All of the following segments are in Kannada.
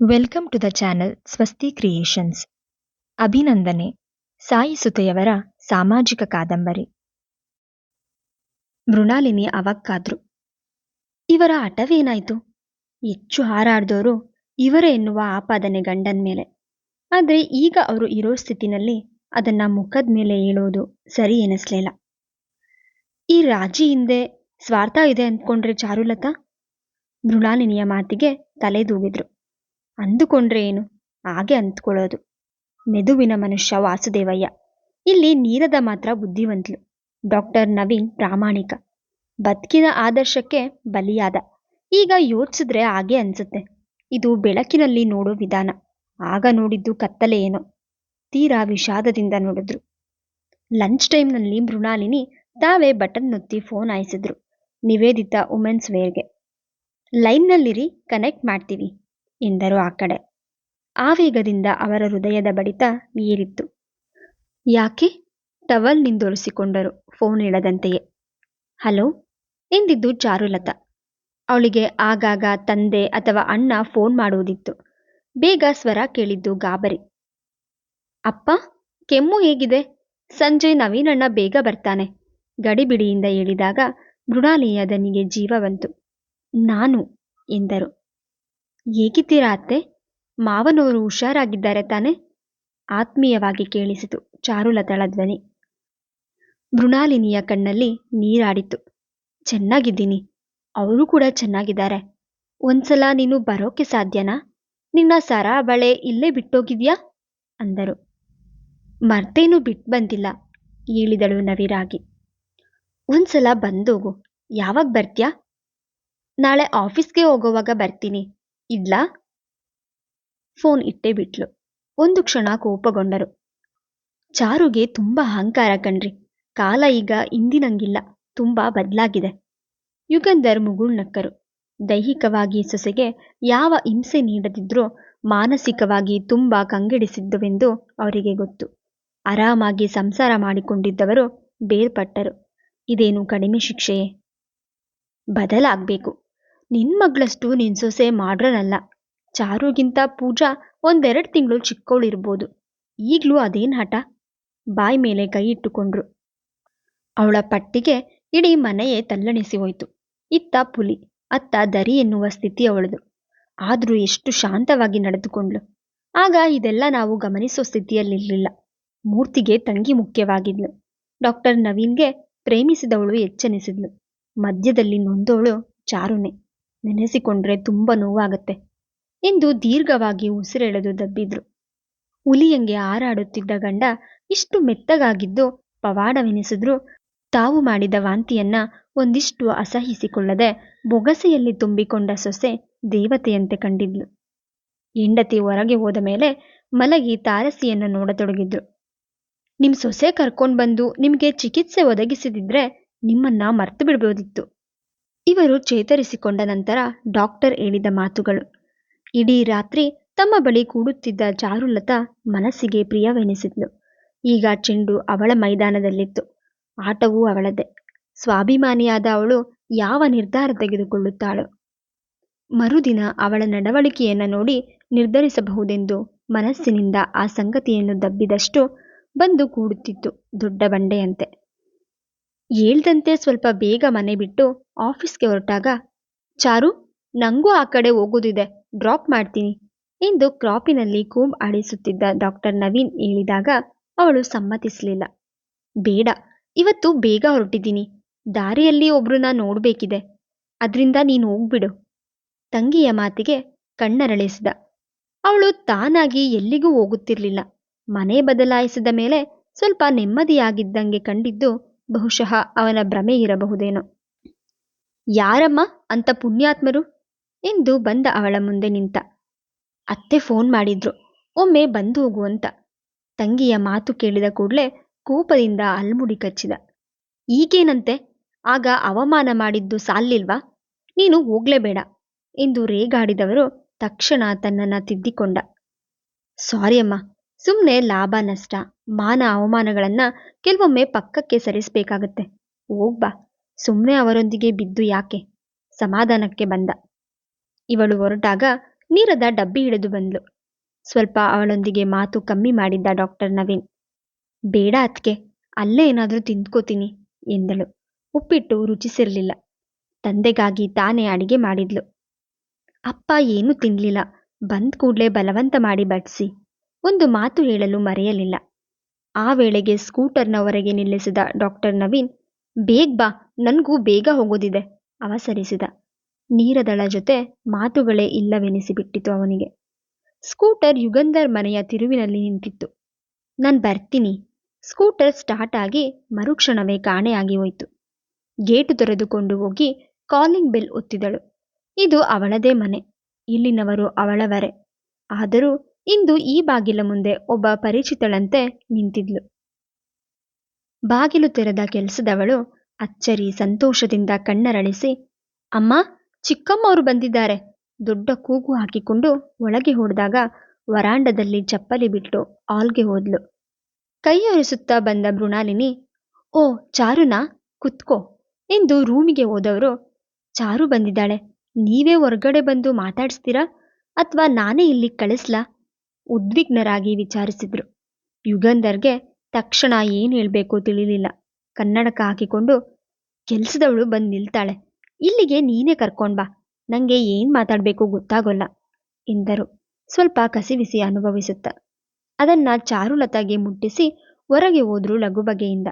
Welcome to the channel Swasti creations. ಅಭಿನಂದನೆ. ಸಾಯಿ ಸುತೆಯವರ ಸಾಮಾಜಿಕ ಕಾದಂಬರಿ. ಮೃಣಾಲಿನಿ ಅವಕ್ಕಾದ್ರು. ಇವರ ಹಠವೇನಾಯ್ತು? ಹೆಚ್ಚು ಹಾರಾಡ್ದವರು ಇವರೇ ಎನ್ನುವ ಆಪಾದನೆ ಗಂಡನ ಮೇಲೆ. ಆದರೆ ಈಗ ಅವರು ಇರೋ ಸ್ಥಿತಿನಲ್ಲಿ ಅದನ್ನ ಮುಖದ ಮೇಲೆ ಹೇಳೋದು ಸರಿ ಎನಿಸ್ಲಿಲ್ಲ. ಈ ರಾಜಿ ಹಿಂದೆ ಸ್ವಾರ್ಥ ಇದೆ ಅಂದ್ಕೊಂಡ್ರೆ ಚಾರುಲತಾ ಮೃಣಾಲಿನಿಯ ಮಾತಿಗೆ ತಲೆದೂಗಿದ್ರು ಅಂದುಕೊಂಡ್ರೆ ಏನು? ಹಾಗೆ ಅಂದ್ಕೊಳ್ಳೋದು. ಮೆದುವಿನ ಮನುಷ್ಯ ವಾಸುದೇವಯ್ಯ. ಇಲ್ಲಿ ನೀರದ ಮಾತ್ರ ಬುದ್ಧಿವಂತಲು. ಡಾಕ್ಟರ್ ನವೀನ್ ಪ್ರಾಮಾಣಿಕ. ಬದುಕಿನ ಆದರ್ಶಕ್ಕೆ ಬಲಿಯಾದ. ಈಗ ಯೋಚಿಸಿದ್ರೆ ಹಾಗೆ ಅನ್ಸುತ್ತೆ. ಇದು ಬೆಳಕಿನಲ್ಲಿ ನೋಡೋ ವಿಧಾನ. ಆಗ ನೋಡಿದ್ದು ಕತ್ತಲೆ ಏನೋ. ತೀರಾ ವಿಷಾದದಿಂದ ನೋಡಿದ್ರು. ಲಂಚ್ ಟೈಮ್ನಲ್ಲಿ ಮೃಣಾಲಿನಿ ತಾವೇ ಬಟನ್ ಒತ್ತಿ ಫೋನ್ ಆಯಿಸಿದ್ರು ನಿವೇದಿತ ವುಮೆನ್ಸ್ ವೇರ್ಗೆ. ಲೈನ್ನಲ್ಲಿರಿ, ಕನೆಕ್ಟ್ ಮಾಡ್ತೀವಿ. ಎಂದರು ಆ ಕಡೆ. ಆವೇಗದಿಂದ ಅವರ ಹೃದಯದ ಬಡಿತ ಏರಿತ್ತು ಯಾಕೆ? ಟವಲ್ ನಿಂದೊರೆಸಿಕೊಂಡರು, ಫೋನ್ ಇಡದಂತೆಯೇ ಹಲೋ? ಎಂದಿದ್ದು ಚಾರುಲತಾ ಅವಳಿಗೆ ಆಗಾಗ ತಂದೆ ಅಥವಾ ಅಣ್ಣ ಫೋನ್ ಮಾಡುವುದಿತ್ತು. ಬೇಗ ಸ್ವರ ಕೇಳಿದ್ದು ಗಾಬರಿ. ಅಪ್ಪ, ಕೆಮ್ಮು ಹೇಗಿದೆ? ಸಂಜೆ ನವೀನಣ್ಣ ಬೇಗ ಬರ್ತಾನೆ. ಗಡಿಬಿಡಿಯಿಂದ ಹೇಳಿದಾಗ ಮೃಣಾಲಿಯ ದನಿಗೆ ಜೀವ ಬಂತು. ನಾನು, ಎಂದರು. ಹೇಗಿದ್ದೀರಾ ಅತ್ತೆ? ಮಾವನವರು ಹುಷಾರಾಗಿದ್ದಾರೆ ತಾನೆ? ಆತ್ಮೀಯವಾಗಿ ಕೇಳಿಸಿತು ಚಾರುಲತಳ ಧ್ವನಿ. ಮೃಣಾಲಿನಿಯ ಕಣ್ಣಲ್ಲಿ ನೀರಾಡಿತು. ಚೆನ್ನಾಗಿದ್ದೀನಿ. ಅವರು ಕೂಡ ಚೆನ್ನಾಗಿದ್ದಾರೆ. ಒಂದ್ಸಲ ನೀನು ಬರೋಕೆ ಸಾಧ್ಯನಾ? ನಿನ್ನ ಸರ ಬಳೆ ಇಲ್ಲೇ ಬಿಟ್ಟೋಗಿದ್ಯಾ? ಅಂದರು. ಮರ್ತೇನು ಬಿಟ್ಟು ಬಂದಿಲ್ಲ, ಹೇಳಿದಳು ನವಿರಾಗಿ. ಒಂದ್ಸಲ ಬಂದೋಗು. ಯಾವಾಗ ಬರ್ತ್ಯಾ? ನಾಳೆ ಆಫೀಸ್ಗೆ ಹೋಗೋವಾಗ ಬರ್ತೀನಿ. ಇಡ್ಲಾ ಫೋನ್ ಇಟ್ಟೇ ಬಿಟ್ಲು. ಒಂದು ಕ್ಷಣ ಕೋಪಗೊಂಡರು. ಚಾರುಗೆ ತುಂಬಾ ಅಹಂಕಾರ ಕಣ್ರಿ. ಕಾಲ ಈಗ ಇಂದಿನಂಗಿಲ್ಲ. ತುಂಬಾ ಬದಲಾಗಿದೆ. ಯುಗಂಧರ್ ಮುಗುಳ್ನಕ್ಕರು ದೈಹಿಕವಾಗಿ ಸೊಸೆಗೆ ಯಾವ ಹಿಂಸೆ ನೀಡದಿದ್ರೂ ಮಾನಸಿಕವಾಗಿ ತುಂಬಾ ಕಂಗೆಡಿಸಿದ್ದುವೆಂದು ಅವರಿಗೆ ಗೊತ್ತು. ಆರಾಮಾಗಿ ಸಂಸಾರ ಮಾಡಿಕೊಂಡಿದ್ದವರು ಬೇರ್ಪಟ್ಟರು. ಇದೇನು ಕಡಿಮೆ ಶಿಕ್ಷೆಯೇ? ಬದಲಾಗಬೇಕು. ನಿನ್ ಮಗಳಷ್ಟು ನಿನ್ ಸೊಸೆ ಮಾಡ್ರನಲ್ಲ. ಚಾರುಗಿಂತ ಪೂಜಾ ಒಂದೆರಡು ತಿಂಗಳು ಚಿಕ್ಕವಳಿರ್ಬೋದು ಈಗಲೂ ಅದೇನ್ ಹಠ? ಬಾಯ್ ಮೇಲೆ ಕೈ ಇಟ್ಟುಕೊಂಡ್ರು. ಅವಳ ಪಟ್ಟಿಗೆ ಇಡೀ ಮನೆಯೇ ತಲ್ಲಣಿಸಿ ಹೋಯ್ತು. ಇತ್ತ ಪುಲಿ, ಅತ್ತ ದರಿ ಎನ್ನುವ ಸ್ಥಿತಿ ಅವಳದು. ಆದರೂ ಎಷ್ಟು ಶಾಂತವಾಗಿ ನಡೆದುಕೊಂಡ್ಳು. ಆಗ ಇದೆಲ್ಲ ನಾವು ಗಮನಿಸೋ ಸ್ಥಿತಿಯಲ್ಲಿರಲಿಲ್ಲ. ಮೂರ್ತಿಗೆ ತಂಗಿ ಮುಖ್ಯವಾಗಿದ್ಲು. ಡಾಕ್ಟರ್ ನವೀನ್ಗೆ ಪ್ರೇಮಿಸಿದವಳು ಎಚ್ಚನಿಸಿದ್ಲು. ಮಧ್ಯದಲ್ಲಿ ನೊಂದವಳು ಚಾರುನೆ. ನೆನೆಸಿಕೊಂಡ್ರೆ ತುಂಬ ನೋವಾಗತ್ತೆ. ಎಂದು ದೀರ್ಘವಾಗಿ ಉಸಿರೆಳೆದು ದಬ್ಬಿದ್ರು. ಹುಲಿಯಂಗೆ ಹಾರಾಡುತ್ತಿದ್ದ ಗಂಡ ಇಷ್ಟು ಮೆತ್ತಗಾಗಿದ್ದು ಪವಾಡವೆನಿಸಿದ್ರು ತಾವು ಮಾಡಿದ ವಾಂತಿಯನ್ನ ಒಂದಿಷ್ಟು ಅಸಹಿಸಿಕೊಳ್ಳದೆ ಬೊಗಸೆಯಲ್ಲಿ ತುಂಬಿಕೊಂಡ ಸೊಸೆ ದೇವತೆಯಂತೆ ಕಂಡಿದ್ಲು. ಹೆಂಡತಿ ಹೊರಗೆ ಹೋದ ಮೇಲೆ ಮಲಗಿ ತಾರಸಿಯನ್ನ ನೋಡತೊಡಗಿದ್ರು. ನಿಮ್ ಸೊಸೆ ಕರ್ಕೊಂಡ್ ಬಂದು ನಿಮ್ಗೆ ಚಿಕಿತ್ಸೆ ಒದಗಿಸಿದಿದ್ರೆ ನಿಮ್ಮನ್ನ ಮರ್ತು ಬಿಡ್ಬೋದಿತ್ತು. ಇವರು ಚೇತರಿಸಿಕೊಂಡ ನಂತರ ಡಾಕ್ಟರ್ ಹೇಳಿದ ಮಾತುಗಳು. ಇಡೀ ರಾತ್ರಿ ತಮ್ಮ ಬಳಿ ಕೂಡುತ್ತಿದ್ದ ಚಾರುಲತಾ ಮನಸ್ಸಿಗೆ ಪ್ರಿಯವೆನಿಸಿದ್ಲು. ಈಗ ಚೆಂಡು ಅವಳ ಮೈದಾನದಲ್ಲಿತ್ತು. ಆಟವೂ ಅವಳದೇ ಸ್ವಾಭಿಮಾನಿಯಾದ ಅವಳು ಯಾವ ನಿರ್ಧಾರ ತೆಗೆದುಕೊಳ್ಳುತ್ತಾಳು. ಮರುದಿನ ಅವಳ ನಡವಳಿಕೆಯನ್ನು ನೋಡಿ ನಿರ್ಧರಿಸಬಹುದೆಂದು ಮನಸ್ಸಿನಿಂದ ಆ ಸಂಗತಿಯನ್ನು ದಬ್ಬಿದಷ್ಟು ಬಂದು ಕೂಡುತ್ತಿತ್ತು ದೊಡ್ಡ ಬಂಡೆಯಂತೆ. ಹೇಳ್ದಂತೆ ಸ್ವಲ್ಪ ಬೇಗ ಮನೆ ಬಿಟ್ಟು ಆಫೀಸ್ಗೆ ಹೊರಟಾಗ, ಚಾರು, ನಂಗೂ ಆ ಕಡೆ ಹೋಗೋದಿದೆ, ಡ್ರಾಪ್ ಮಾಡ್ತೀನಿ ಎಂದು ಕ್ರಾಪಿನಲ್ಲಿ ಕೂಂಬ್ ಆಡಿಸುತ್ತಿದ್ದ ಡಾಕ್ಟರ್ ನವೀನ್ ಹೇಳಿದಾಗ ಅವಳು ಸಮ್ಮತಿಸಲಿಲ್ಲ. ಬೇಡ, ಇವತ್ತು ಬೇಗ ಹೊರಟಿದ್ದೀನಿ, ದಾರಿಯಲ್ಲಿ ಒಬ್ರನ್ನ ನೋಡಬೇಕಿದೆ, ಅದರಿಂದ ನೀನು ಹೋಗ್ಬಿಡು ತಂಗಿಯ ಮಾತಿಗೆ ಕಣ್ಣರಳಿಸಿದ. ಅವಳು ತಾನಾಗಿ ಎಲ್ಲಿಗೂ ಹೋಗುತ್ತಿರಲಿಲ್ಲ. ಮನೆ ಬದಲಾಯಿಸಿದ ಮೇಲೆ ಸ್ವಲ್ಪ ನೆಮ್ಮದಿಯಾಗಿದ್ದಂಗೆ ಕಂಡಿದ್ದು ಬಹುಶಃ ಅವನ ಭ್ರಮೆ ಇರಬಹುದೇನೋ. ಯಾರಮ್ಮ ಅಂತ ಪುಣ್ಯಾತ್ಮರು? ಎಂದು ಬಂದ ಅವಳ ಮುಂದೆ ನಿಂತ. ಅತ್ತೆ ಫೋನ್ ಮಾಡಿದ್ರು. ಒಮ್ಮೆ ಬಂದು ಹೋಗು ಅಂತ. ತಂಗಿಯ ಮಾತು ಕೇಳಿದ ಕೂಡಲೇ ಕೋಪದಿಂದ ಅಲ್ಮುಡಿ ಕಚ್ಚಿದ. ಈಗೇನಂತೆ? ಆಗ ಅವಮಾನ ಮಾಡಿದ್ದು ಸಾಲಿಲ್ವಾ? ನೀನು ಹೋಗ್ಲೇಬೇಡ ಎಂದು ರೇಗಾಡಿದವರು ತಕ್ಷಣ ತನ್ನನ್ನ ತಿದ್ದಿಕೊಂಡ. ಸಾರಿ ಅಮ್ಮ ಸುಮ್ಮನೆ ಲಾಭ, ನಷ್ಟ, ಮಾನ ಅವಮಾನಗಳನ್ನ ಕೆಲವೊಮ್ಮೆ ಪಕ್ಕಕ್ಕೆ ಸರಿಸಬೇಕಾಗತ್ತೆ. ಹೋಗ್ಬಾ ಸುಮ್ಮನೆ ಅವರೊಂದಿಗೆ ಬಿದ್ದು ಯಾಕೆ? ಸಮಾಧಾನಕ್ಕೆ ಬಂದ. ಇವಳು ಹೊರಟಾಗ ನೀರದ ಡಬ್ಬಿ ಹಿಡಿದು ಬಂದ್ಲು. ಸ್ವಲ್ಪ ಅವಳೊಂದಿಗೆ ಮಾತು ಕಮ್ಮಿ ಮಾಡಿದ್ದ ಡಾಕ್ಟರ್ ನವೀನ್. ಬೇಡ ಅತ್ಕೆ ಅಲ್ಲೇ ಏನಾದರೂ ತಿಂದ್ಕೋತೀನಿ ಎಂದಳು. ಉಪ್ಪಿಟ್ಟು ರುಚಿಸಿರಲಿಲ್ಲ. ತಂದೆಗಾಗಿ ತಾನೇ ಅಡಿಗೆ ಮಾಡಿದ್ಲು. ಅಪ್ಪ ಏನೂ ತಿನ್ಲಿಲ್ಲ. ಬಂದ್ ಕೂಡ್ಲೇ ಬಲವಂತ ಮಾಡಿ ಬಡಿಸಿ. ಒಂದು ಮಾತು ಹೇಳಲು ಮರೆಯಲಿಲ್ಲ. ಆ ವೇಳೆಗೆ ಸ್ಕೂಟರ್ನ ಹೊರಗೆ ನಿಲ್ಲಿಸಿದ ಡಾಕ್ಟರ್ ನವೀನ್, ಬೇಗ ಬಾ, ನನಗೂ ಬೇಗ ಹೋಗೋದಿದೆ, ಅವಸರಿಸಿದ. ನೀರದಳ ಜೊತೆ ಮಾತುಗಳೇ ಇಲ್ಲವೆನಿಸಿಬಿಟ್ಟಿತು ಅವನಿಗೆ. ಸ್ಕೂಟರ್ ಯುಗಂಧರ್ ಮನೆಯ ತಿರುವಿನಲ್ಲಿ ನಿಂತಿತ್ತು. ನಾನು ಬರ್ತೀನಿ. ಸ್ಕೂಟರ್ ಸ್ಟಾರ್ಟ್ ಆಗಿ ಮರುಕ್ಷಣವೇ ಕಾಣೆಯಾಗಿ ಹೋಯಿತು. ಗೇಟು ತೊರೆದುಕೊಂಡು ಹೋಗಿ ಕಾಲಿಂಗ್ ಬೆಲ್ ಒತ್ತಿದಳು. ಇದು ಅವಳದೇ ಮನೆ, ಇಲ್ಲಿನವರು ಅವಳವರೇ. ಆದರೂ ಇಂದು ಈ ಬಾಗಿಲ ಮುಂದೆ ಒಬ್ಬ ಪರಿಚಿತಳಂತೆ ನಿಂತಿದ್ಲು. ಬಾಗಿಲು ತೆರೆದ ಕೆಲಸದವಳು ಅಚ್ಚರಿ ಸಂತೋಷದಿಂದ ಕಣ್ಣರಳಿಸಿ, ಅಮ್ಮ, ಚಿಕ್ಕಮ್ಮವರು ಬಂದಿದ್ದಾರೆ. ದೊಡ್ಡ ಕೂಗು ಹಾಕಿಕೊಂಡು ಒಳಗೆ ಹೊಡೆದಾಗ ವರಾಂಡದಲ್ಲಿ ಚಪ್ಪಲಿ ಬಿಟ್ಟು ಆಲ್ಗೆ ಹೋದ್ಲು. ಕೈಯೊರೆಸುತ್ತಾ ಬಂದ ಮೃಣಾಲಿನಿ, ಓ, ಚಾರುನಾ, ಕುತ್ಕೋ. ಎಂದು ರೂಮಿಗೆ ಹೋದವರು ಚಾರು ಬಂದಿದ್ದಾಳೆ. ನೀವೇ ಹೊರಗಡೆ ಬಂದು ಮಾತಾಡಿಸ್ತೀರಾ? ಅಥವಾ ನಾನೇ ಇಲ್ಲಿ ಕಳಿಸ್ಲಾ? ಉದ್ವಿಗ್ನರಾಗಿ ವಿಚಾರಿಸಿದ್ರು. ಯುಗಂಧರ್ಗೆ ತಕ್ಷಣ ಏನು ಹೇಳಬೇಕು ತಿಳಿಲಿಲ್ಲ. ಕನ್ನಡಕ ಹಾಕಿಕೊಂಡು, ಕೆಲಸದವಳು ಬಂದು ನಿಲ್ತಾಳೆ. ಇಲ್ಲಿಗೆ ನೀನೇ ಕರ್ಕೊಂಡ್ ಬಾ. ನಂಗೆ ಏನು ಮಾತಾಡಬೇಕು ಗೊತ್ತಾಗೋಲ್ಲ, ಎಂದರು. ಸ್ವಲ್ಪ ಕಸಿವಿಸಿ ಅನುಭವಿಸುತ್ತ. ಅದನ್ನ ಚಾರುಲತಾಗೆ ಮುಟ್ಟಿಸಿ ಹೊರಗೆ ಹೋದ್ರು ಲಘು ಬಗೆಯಿಂದ.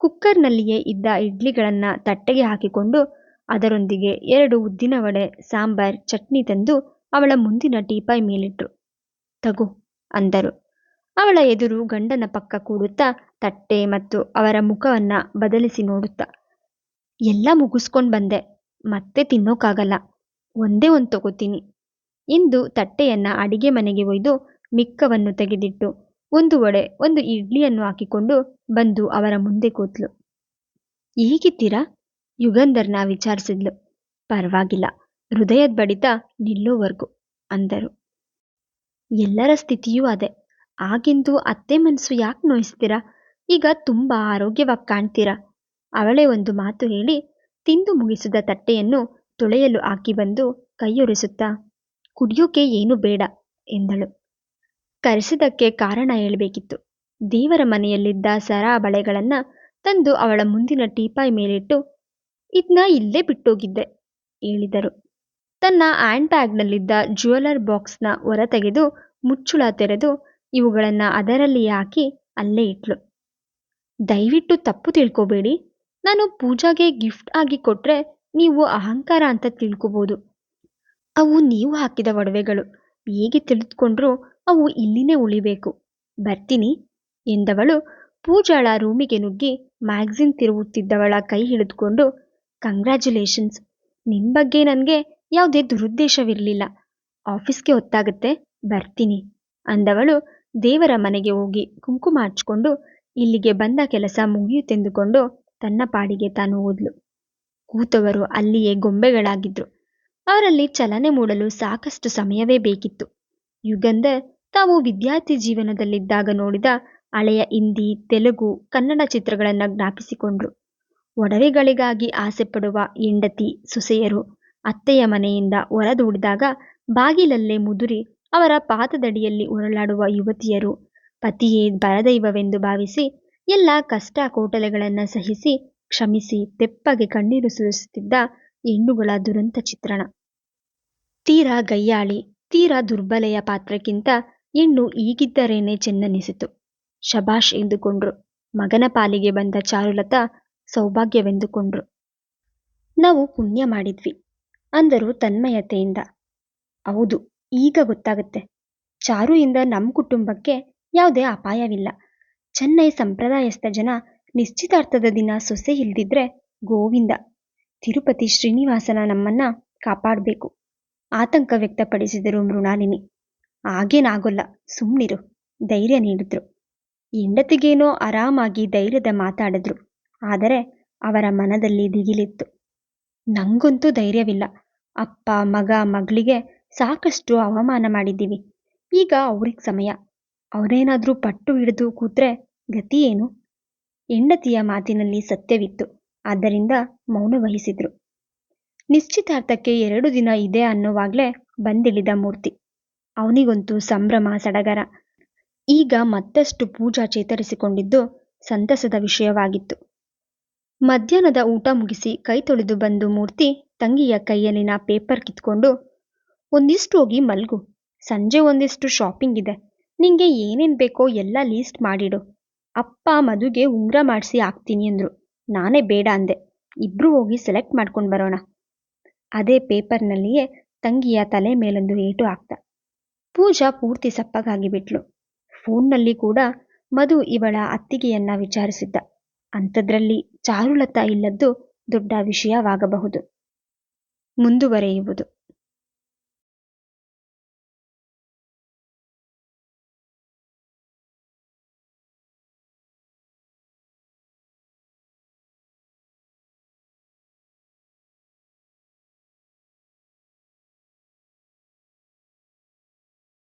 ಕುಕ್ಕರ್ನಲ್ಲಿಯೇ ಇದ್ದ ಇಡ್ಲಿಗಳನ್ನ ತಟ್ಟೆಗೆ ಹಾಕಿಕೊಂಡು, ಅದರೊಂದಿಗೆ ಎರಡು ಉದ್ದಿನ ವಡೆ, ಸಾಂಬಾರ್, ಚಟ್ನಿ ತಂದು ಅವಳ ಮುಂದಿನ ಟೀಪಾಯ್ ಮೇಲಿಟ್ರು. ತಗೋ ಅಂದರು. ಅವಳ ಎದುರು ಗಂಡನ ಪಕ್ಕ ಕೂಡುತ್ತಾ ತಟ್ಟೆ ಮತ್ತು ಅವರ ಮುಖವನ್ನ ಬದಲಿಸಿ ನೋಡುತ್ತಾ, ಎಲ್ಲ ಮುಗಿಸ್ಕೊಂಡು ಬಂದೆ, ಮತ್ತೆ ತಿನ್ನೋಕ್ಕಾಗಲ್ಲ ಒಂದೇ ಒಂದು ತಗೋತೀನಿ. ಎಂದು ತಟ್ಟೆಯನ್ನ ಅಡಿಗೆ ಮನೆಗೆ ಒಯ್ದು ಮಿಕ್ಕವನ್ನು ತೆಗೆದಿಟ್ಟು ಒಂದು ವಡೆ ಒಂದು ಇಡ್ಲಿಯನ್ನು ಹಾಕಿಕೊಂಡು ಬಂದು ಅವರ ಮುಂದೆ ಕೂತ್ಲು. ಹೇಗಿದ್ದೀರಾ? ಯುಗಂಧರ್ನ ವಿಚಾರಿಸಿದ್ಲು. ಪರವಾಗಿಲ್ಲ, ಹೃದಯದ ಬಡಿತ ನಿಲ್ಲೋವರೆಗೂ, ಅಂದರು. ಎಲ್ಲರ ಸ್ಥಿತಿಯೂ ಅದೇ. ಆಗಿಂದು ಅತ್ತೆ ಮನಸ್ಸು ಯಾಕೆ ನೋಯಿಸ್ತೀರಾ? ಈಗ ತುಂಬ ಆರೋಗ್ಯವಾಗಿ ಕಾಣ್ತೀರಾ? ಅವಳೇ ಒಂದು ಮಾತು ಹೇಳಿ ತಿಂದು ಮುಗಿಸಿದ ತಟ್ಟೆಯನ್ನು ತೊಳೆಯಲು ಹಾಕಿ ಬಂದು ಕೈಯೊರೆಸುತ್ತಾ, ಕುಡಿಯೋಕೆ ಏನು ಬೇಡ, ಎಂದಳು. ಕರೆಸಿದಕ್ಕೆ ಕಾರಣ ಹೇಳಬೇಕಿತ್ತು. ದೇವರ ಮನೆಯಲ್ಲಿದ್ದ ಸರ ಬಳೆಗಳನ್ನು ತಂದು ಅವಳ ಮುಂದಿನ ಟೀಪಾಯ್ ಮೇಲಿಟ್ಟು ಇದನ್ನ ಇಲ್ಲೇ ಬಿಟ್ಟೋಗಿದ್ದೆ, ಹೇಳಿದರು. ತನ್ನ ಆ್ಯಂಡ್ ಬ್ಯಾಗ್ನಲ್ಲಿದ್ದ ಜ್ಯುವೆಲರ್ ಬಾಕ್ಸ್ನ ಹೊರತೆಗೆದು ಮುಚ್ಚುಳ ತೆರೆದು ಇವುಗಳನ್ನು ಅದರಲ್ಲಿ ಹಾಕಿ ಅಲ್ಲೇ ಇಟ್ಲು. ದಯವಿಟ್ಟು ತಪ್ಪು ತಿಳ್ಕೋಬೇಡಿ. ನಾನು ಪೂಜಾಗೆ ಗಿಫ್ಟ್ ಆಗಿ ಕೊಟ್ರೆ ನೀವು ಅಹಂಕಾರ ಅಂತ ತಿಳ್ಕೋಬೋದು. ಅವು ನೀವು ಹಾಕಿದ ಒಡವೆಗಳು. ಹೇಗೆ ತಿಳಿದುಕೊಂಡ್ರೂ ಅವು ಇಲ್ಲಿನೇ ಉಳಿಬೇಕು. ಬರ್ತೀನಿ ಎಂದವಳು ಪೂಜಾಳ ರೂಮಿಗೆ ನುಗ್ಗಿ ಮ್ಯಾಗ್ಝಿನ್ ತಿರುವುತ್ತಿದ್ದವಳ ಕೈ ಹಿಡಿದುಕೊಂಡು ಕಂಗ್ರ್ಯಾಚುಲೇಷನ್ಸ್ ನಿನ್ನ ಬಗ್ಗೆ ನನಗೆ ಯಾವುದೇ ದುರುದ್ದೇಶವಿರಲಿಲ್ಲ. ಆಫೀಸ್ಗೆ ಹೊತ್ತಾಗುತ್ತೆ ಬರ್ತೀನಿ ಅಂದವಳು ದೇವರ ಮನೆಗೆ ಹೋಗಿ ಕುಂಕುಮ ಹಚ್ಕೊಂಡು ಇಲ್ಲಿಗೆ ಬಂದ ಕೆಲಸ ಮುಗಿಯುತ್ತೆಂದುಕೊಂಡು ತನ್ನ ಪಾಡಿಗೆ ತಾನು ಓದ್ಲು. ಕೂತವರು ಅಲ್ಲಿಯೇ ಗೊಂಬೆಗಳಾಗಿದ್ರು. ಅವರಲ್ಲಿ ಚಲನೆ ಮೂಡಲು ಸಾಕಷ್ಟು ಸಮಯವೇ ಬೇಕಿತ್ತು. ಯುಗಂಧರ್ ತಾವು ವಿದ್ಯಾರ್ಥಿ ಜೀವನದಲ್ಲಿದ್ದಾಗ ನೋಡಿದ ಹಳೆಯ ಹಿಂದಿ, ತೆಲುಗು, ಕನ್ನಡ ಚಿತ್ರಗಳನ್ನು ಜ್ಞಾಪಿಸಿಕೊಂಡ್ರು. ಒಡವೆಗಳಿಗಾಗಿ ಆಸೆ ಪಡುವ ಹೆಂಡತಿ, ಸೊಸೆಯರು ಅತ್ತೆಯ ಮನೆಯಿಂದ ಹೊರದೂಡಿದಾಗ ಬಾಗಿಲಲ್ಲೇ ಮುದುರಿ ಅವರ ಪಾದದಡಿಯಲ್ಲಿ ಹೊರಳಾಡುವ ಯುವತಿಯರು, ಪತಿಯೇ, ಬರದೈವವೆಂದು ಭಾವಿಸಿ ಎಲ್ಲ ಕಷ್ಟ ಕೋಟಲೆಗಳನ್ನು ಸಹಿಸಿ ಕ್ಷಮಿಸಿ, ತೆಪ್ಪಗೆ ಕಣ್ಣೀರು ಸುರಿಸುತ್ತಿದ್ದ ಹೆಣ್ಣುಗಳ ದುರಂತ ಚಿತ್ರಣ. ತೀರಾ ಗಯ್ಯಾಳಿ ತೀರಾ ದುರ್ಬಲೆಯ ಪಾತ್ರಕ್ಕಿಂತ ಹೆಣ್ಣು ಈಗಿದ್ದರೇನೆ ಚೆನ್ನನಿಸಿತು. ಶಬಾಷ್ ಎಂದುಕೊಂಡ್ರು. ಮಗನ ಪಾಲಿಗೆ ಬಂದ ಚಾರುಲತಾ ಸೌಭಾಗ್ಯವೆಂದುಕೊಂಡ್ರು. ನಾವು ಪುಣ್ಯ ಮಾಡಿದ್ವಿ. ಅಂದರು ತನ್ಮಯತೆಯಿಂದ. ಹೌದು, ಈಗ ಗೊತ್ತಾಗುತ್ತೆ. ಚಾರುಯಿಂದ ನಮ್ಮ ಕುಟುಂಬಕ್ಕೆ ಯಾವುದೇ ಅಪಾಯವಿಲ್ಲ. ಚೆನ್ನೈ ಸಂಪ್ರದಾಯಸ್ಥ ಜನ ನಿಶ್ಚಿತಾರ್ಥದ ದಿನ ಸೊಸೆ ಇಲ್ದಿದ್ರೆ ಗೋವಿಂದ. ತಿರುಪತಿ ಶ್ರೀನಿವಾಸನ ನಮ್ಮನ್ನ ಕಾಪಾಡಬೇಕು. ಆತಂಕ ವ್ಯಕ್ತಪಡಿಸಿದರು ಮೃಣಾಲಿನಿ. ಆಗೇನಾಗೋಲ್ಲ ಸುಮ್ಮನಿರು ಧೈರ್ಯ ನೀಡಿದ್ರು. ಹೆಂಡತಿಗೇನೋ ಆರಾಮಾಗಿ ಧೈರ್ಯದ ಮಾತಾಡಿದ್ರು. ಆದರೆ ಅವರ ಮನದಲ್ಲಿ ದಿಗಿಲಿತ್ತು. ನಂಗಂತೂ ಧೈರ್ಯವಿಲ್ಲ. ಅಪ್ಪ, ಮಗ, ಮಗಳಿಗೆ ಸಾಕಷ್ಟು ಅವಮಾನ ಮಾಡಿದ್ದೀವಿ. ಈಗ ಅವ್ರಿಗೆ ಸಮಯ. ಅವರೇನಾದರೂ ಪಟ್ಟು ಹಿಡಿದು ಕೂತ್ರೆ ಗತಿ ಏನು? ಹೆಂಡತಿಯ ಮಾತಿನಲ್ಲಿ ಸತ್ಯವಿತ್ತು. ಆದ್ದರಿಂದ ಮೌನ ವಹಿಸಿದ್ರು. ನಿಶ್ಚಿತಾರ್ಥಕ್ಕೆ ಎರಡು ದಿನ ಇದೆ ಅನ್ನುವಾಗ್ಲೇ ಬಂದಿಳಿದ ಮೂರ್ತಿ. ಅವನಿಗಂತೂ ಸಂಭ್ರಮ, ಸಡಗರ. ಈಗ ಮತ್ತಷ್ಟು ಪೂಜಾ ಚೇತರಿಸಿಕೊಂಡಿದ್ದು ಸಂತಸದ ವಿಷಯವಾಗಿತ್ತು. ಮಧ್ಯಾಹ್ನದ ಊಟ ಮುಗಿಸಿ ಕೈ ತೊಳೆದು ಬಂದು ಮೂರ್ತಿ ತಂಗಿಯ ಕೈಯಲ್ಲಿನ ಪೇಪರ್ ಕಿತ್ಕೊಂಡು, ಒಂದಿಷ್ಟು ಹೋಗಿ ಮಲ್ಗು. ಸಂಜೆ ಒಂದಿಷ್ಟು ಶಾಪಿಂಗ್ ಇದೆ. ನಿಂಗೆ ಏನೇನು ಬೇಕೋ ಎಲ್ಲ ಲೀಸ್ಟ್ ಮಾಡಿಡು. ಅಪ್ಪ ಮಧುಗೆ ಉಂಗುರ ಮಾಡಿಸಿ ಹಾಕ್ತೀನಿ ಅಂದರು. ನಾನೇ ಬೇಡ ಅಂದೆ. ಇಬ್ರು ಹೋಗಿ ಸೆಲೆಕ್ಟ್ ಮಾಡ್ಕೊಂಡು ಬರೋಣ. ಅದೇ ಪೇಪರ್ನಲ್ಲಿಯೇ ತಂಗಿಯ ತಲೆ ಮೇಲೊಂದು ಏಟು ಹಾಕ್ತ, ಪೂಜಾ ಪೂರ್ತಿ ಸಪ್ಪಗಾಗಿ ಬಿಟ್ಲು ಫೋನ್ನಲ್ಲಿ ಕೂಡ ಮಧು ಇವಳ ಅತ್ತಿಗೆಯನ್ನ ವಿಚಾರಿಸಿದ್ದ. ಅಂಥದ್ರಲ್ಲಿ ಚಾರುಲತಾ ಇಲ್ಲದ್ದು ದೊಡ್ಡ ವಿಷಯವಾಗಬಹುದು. ಮುಂದುವರೆಯುವುದು.